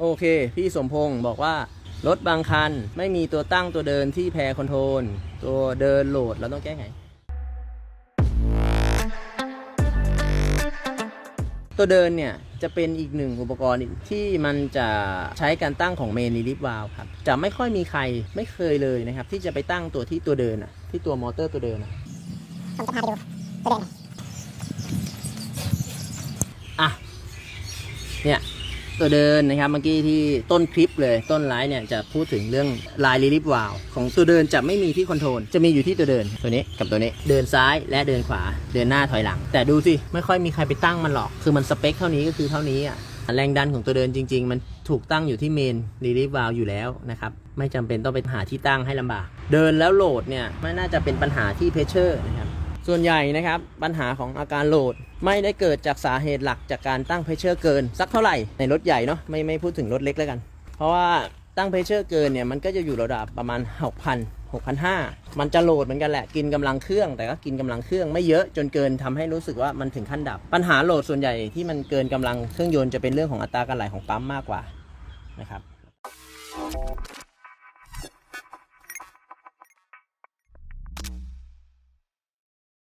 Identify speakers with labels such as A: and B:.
A: โอเค พี่สมพงศ์บอกว่า รถบางคันไม่มีตัวตั้งตัวเดินที่แพรคอนโทรลตัวเดินโหลดเราต้องแก้ไง ตัวเดินเนี่ย จะเป็นอีกหนึ่งอุปกรณ์ที่มันจะใช้การตั้งของเมนรีลิฟวาลครับ จะไม่ค่อยมีใครไม่เคยเลยนะครับ ที่จะไปตั้งตัวที่ตัวเดินอะที่ตัวมอเตอร์ตัวเดินอะ
B: ผมจะพาไปดูตัวเดิน
A: อะเนี่ย ตัวเดินนะครับเมื่อกี้ที่ต้นคลิปเลยต้นไลฟ์เนี่ยจะพูดถึงเรื่องลายรีลิฟวาลของตัวเดินจะไม่มีที่คอนโทรลจะมีอยู่ที่ตัวเดินตัวนี้กับตัวนี้ เดินซ้ายและเดินขวาเดินหน้าถอยหลัง แต่ดูสิไม่ค่อยมีใครไปตั้งมันหรอก คือมันสเปคเท่านี้ก็คือเท่านี้อะแรงดันของตัวเดินจริง ๆ มันถูกตั้งอยู่ที่เมนรีลิฟวาลอยู่แล้วนะครับ ไม่จำเป็นต้องไปหาที่ตั้งให้ลำบาก เดินแล้วโหลดเนี่ยไม่น่าจะเป็นปัญหาที่เพชเชอร์นะครับ ส่วนใหญ่นะครับปัญหาของอาการโหลดไม่ได้เกิดจากสาเหตุหลักจากการตั้งเพชเชอร์เกิน สักเท่าไหร่ในรถใหญ่เนาะไม่ไม่พูดถึงรถเล็กแล้วกัน เพราะว่าตั้งเพชเชอร์เกินเนี่ยมันก็จะอยู่ระดับประมาณ 6,000 6,500 มันจะโหลดเหมือนกันแหละกินกำลังเครื่องแต่ก็กินกำลังเครื่องไม่เยอะจนเกินทำให้รู้สึกว่ามันถึงขั้นดับ ปัญหาโหลดส่วนใหญ่ที่มันเกินกำลังเครื่องยนต์จะเป็นเรื่องของอัตราการไหลของปั๊มมากกว่านะครับ